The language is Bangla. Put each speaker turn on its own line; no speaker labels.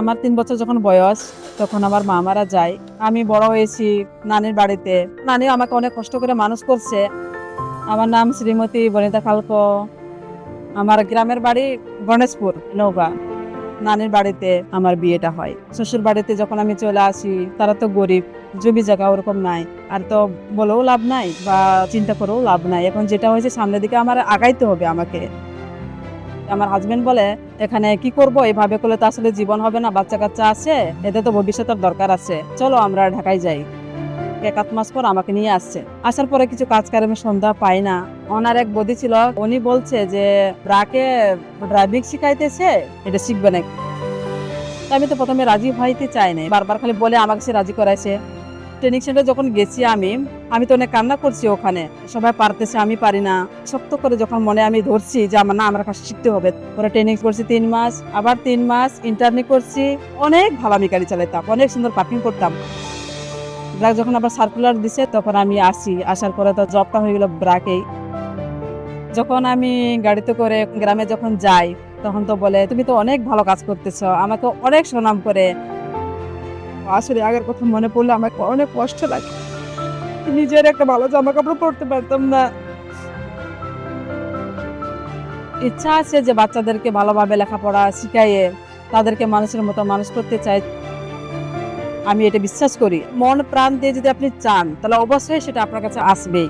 আমার তিন বছর যখন বয়স, তখন আমার মা মারা যায়। আমি বড় হয়েছি নানির বাড়িতে। নানি আমাকে অনেক কষ্ট করে মানুষ করছে। আমার নাম শ্রীমতী বনিতা খালকো। আমার গ্রামের বাড়ি গণেশপুর নৌকা নানির বাড়িতে আমার বিয়েটা হয়। শ্বশুর বাড়িতে যখন আমি চলে আসি, তারা তো গরিব, জমি জায়গা ওরকম নাই। আর তো বলেও লাভ নাই বা চিন্তা করেও লাভ নাই। এখন যেটা হয়েছে, সামনের দিকে আমার আগাইতে হবে আমাকে। আমার হাজবেন্ড বলে, এখানে কি করব? এভাবে করলে তো আসলে জীবন হবে না বাচ্চা কাচ্চা আছে, এতে তো ভবিষ্যতের দরকার আছে। চলো আমরা ঢাকায় যাই। এক আধ মাস পর আমাকে নিয়ে আসছে। আসার পরে কিছু কাজ কারণে সন্ধ্যা পাই না। ওনার এক বদি ছিল, উনি বলছে যে, ব্রাকে ড্রাইভিং শিখাইতেছে, এটা শিখবে তা আমি তো প্রথমে রাজি হইতে চাই না বারবার খালি বলে আমাকে সে রাজি করাইছে। ট্রেনিং সেন্টারে যখন গেছি আমি আমি তো অনেক কান্না করছি ওখানে। সবাই পারতেছে, আমি পারি না। শক্ত করে যখন মনে আমি ধরছি যে আমার না, আমার কাছে শিখতে হবে। পরে ট্রেনিং করছি তিন মাস, আবার তিন মাস ইন্টারনি করছি। অনেক ভালো আমি গাড়ি চালাইতাম, অনেক সুন্দর পার্কিং করতাম। ব্রাক যখন আবার সার্কুলার দিছে, তখন আমি আসি। আসার পরে তো জবটা হয়ে গেল ব্রাকেই। যখন আমি গাড়িতে করে গ্রামে যখন যাই, তখন তো বলে, তুমি তো অনেক ভালো কাজ করতেছ, আমাকে অনেক সুনাম করে। আসলে আগের কথা মনে পড়লে আমার অনেক কষ্ট লাগে। নিজের একটা ভালো জামা কাপড় পরতে পারতাম না। ইচ্ছা আছে যে বাচ্চাদেরকে ভালোভাবে লেখাপড়া শিখাইয়ে তাদেরকে মানুষের মতো মানুষ করতে চাই। আমি এটা বিশ্বাস করি। মন প্রাণ দিয়ে যদি আপনি চান, তাহলে অবশ্যই সেটা আপনার কাছে আসবেই।